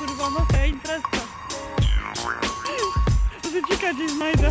kurwa, no hej, imprezka. Rzucika gdzieś znajdę.